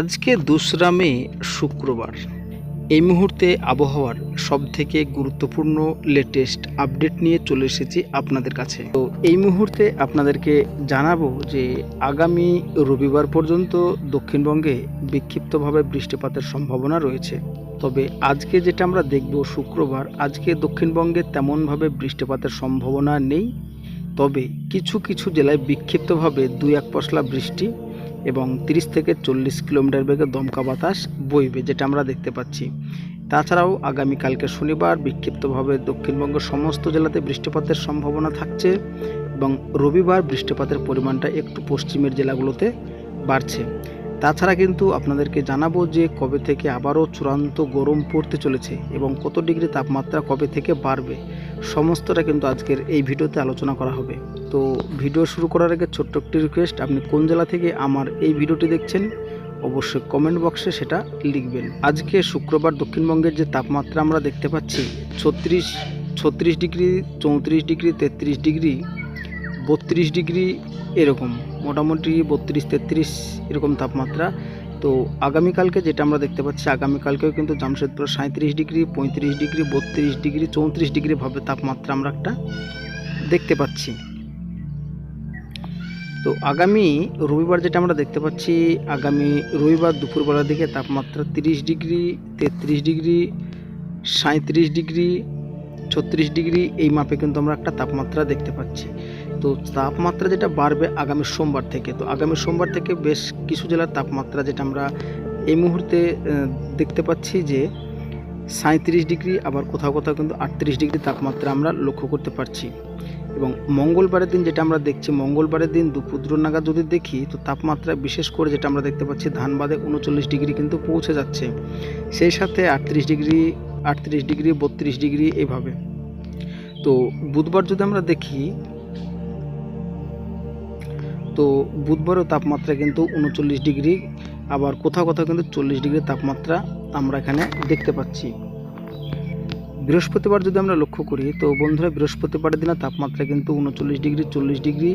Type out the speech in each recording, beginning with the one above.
আজকে দোসরা মে, শুক্রবার। এই মুহূর্তে আবহাওয়ার সবথেকে গুরুত্বপূর্ণ লেটেস্ট আপডেট নিয়ে চলে এসেছি আপনাদের কাছে। তো এই মুহূর্তে আপনাদেরকে জানাব যে আগামী রবিবার পর্যন্ত দক্ষিণবঙ্গে বিক্ষিপ্তভাবে বৃষ্টিপাতের সম্ভাবনা রয়েছে। তবে আজকে যেটা আমরা দেখব শুক্রবার, আজকে দক্ষিণবঙ্গে তেমনভাবে বৃষ্টিপাতের সম্ভাবনা নেই। তবে কিছু কিছু জেলায় বিক্ষিপ্তভাবে দুই এক পশলা বৃষ্টি এবং 30 থেকে চল্লিশ কিলোমিটার বেগে দমকা বাতাস বইবে, যেটা আমরা দেখতে পাচ্ছি। তাছাড়াও আগামীকালকে শনিবার বিক্ষিপ্তভাবে দক্ষিণবঙ্গের সমস্ত জেলাতে বৃষ্টিপাতের সম্ভাবনা থাকছে এবং রবিবার বৃষ্টিপাতের পরিমাণটা একটু পশ্চিমের জেলাগুলোতে বাড়ছে। তাছাড়া কিন্তু আপনাদেরকে জানাব যে কবে থেকে আবারও চূড়ান্ত গরম পড়তে চলেছে এবং কত ডিগ্রি তাপমাত্রা কবে থেকে বাড়বে, সমস্তটা কিন্তু আজকের এই ভিডিওতে আলোচনা করা হবে। তো ভিডিও শুরু করার আগে ছোট্ট একটি রিকোয়েস্ট আপনি কোন জেলা থেকে আমার এই ভিডিওটি দেখছেন, অবশ্যই কমেন্ট বক্সে সেটা লিখবেন। আজকে শুক্রবার দক্ষিণবঙ্গের যে তাপমাত্রা আমরা দেখতে পাচ্ছি, ছত্রিশ ছত্রিশ ডিগ্রি, চৌত্রিশ ডিগ্রি, তেত্রিশ ডিগ্রি বত্রিশ ডিগ্রি এরকম, মোটামুটি বত্রিশ তেত্রিশ এরকম তাপমাত্রা। তো আগামীকালকে যেটা আমরা দেখতে পাচ্ছি, আগামীকালকেও কিন্তু জামশেদপুর সাঁত্রিশ ডিগ্রি, পঁয়ত্রিশ ডিগ্রি, বত্রিশ ডিগ্রি, চৌত্রিশ ডিগ্রি ভাবে তাপমাত্রা আমরা একটা দেখতে পাচ্ছি। তো আগামী রবিবার যেটা আমরা দেখতে পাচ্ছি, আগামী রবিবার দুপুরবেলার দিকে তাপমাত্রা তিরিশ ডিগ্রি, তেত্রিশ ডিগ্রি সাঁত্রিশ ডিগ্রি, ছত্রিশ ডিগ্রি, এই মাপে কিন্তু আমরা একটা তাপমাত্রা দেখতে পাচ্ছি। তো তাপমাত্রা যেটা বাড়বে আগামী সোমবার থেকে, তো আগামী সোমবার থেকে বেশ কিছু জেলার তাপমাত্রা যেটা আমরা এই মুহূর্তে দেখতে পাচ্ছি যে সাঁত্রিশ ডিগ্রি, আবার কোথাও কোথাও কিন্তু আটত্রিশ ডিগ্রি তাপমাত্রা আমরা লক্ষ্য করতে পারছি। এবং মঙ্গলবারের দিন যেটা আমরা দেখছি, মঙ্গলবারের দিন দুপুর নাগাদ যদি দেখি, তো তাপমাত্রা বিশেষ করে যেটা আমরা দেখতে পাচ্ছি, ধানবাদে উনচল্লিশ ডিগ্রি কিন্তু পৌঁছে যাচ্ছে। সেই সাথে আটত্রিশ ডিগ্রি আটত্রিশ ডিগ্রি, বত্রিশ ডিগ্রি এভাবে। তো বুধবার যদি আমরা দেখি তো বুধবারও তাপমাত্রা কিন্তু উনচল্লিশ ডিগ্রি, আবার কোথাও কোথাও কিন্তু চল্লিশ ডিগ্রি তাপমাত্রা আমরা এখানে দেখতে পাচ্ছি। বৃহস্পতিবার যদি আমরা লক্ষ্য করি, তো বন্ধুরা বৃহস্পতিবারের দিনে তাপমাত্রা কিন্তু উনচল্লিশ ডিগ্রি, চল্লিশ ডিগ্রি,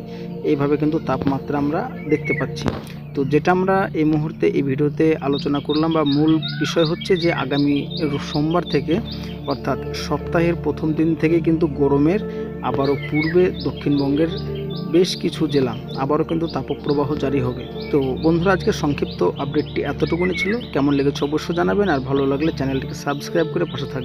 এইভাবে কিন্তু তাপমাত্রা আমরা দেখতে পাচ্ছি। তো যেটা আমরা এই মুহূর্তে এই ভিডিওতে আলোচনা করলাম বা মূল বিষয় হচ্ছে যে আগামী সোমবার থেকে, অর্থাৎ সপ্তাহের প্রথম দিন থেকে কিন্তু গরমের, আবারও পূর্বে দক্ষিণবঙ্গের বেশ কিছু জেলা আবারও কিন্তু তাপপ্রবাহ জারি হবে। তো বন্ধুরা আজকে সংক্ষিপ্ত আপডেটটি এতটুকুনি ছিল। কেমন লেগেছে অবশ্যই জানাবেন, আর ভালো লাগলে চ্যানেলটিকে সাবস্ক্রাইব করে পাশে থাকবেন।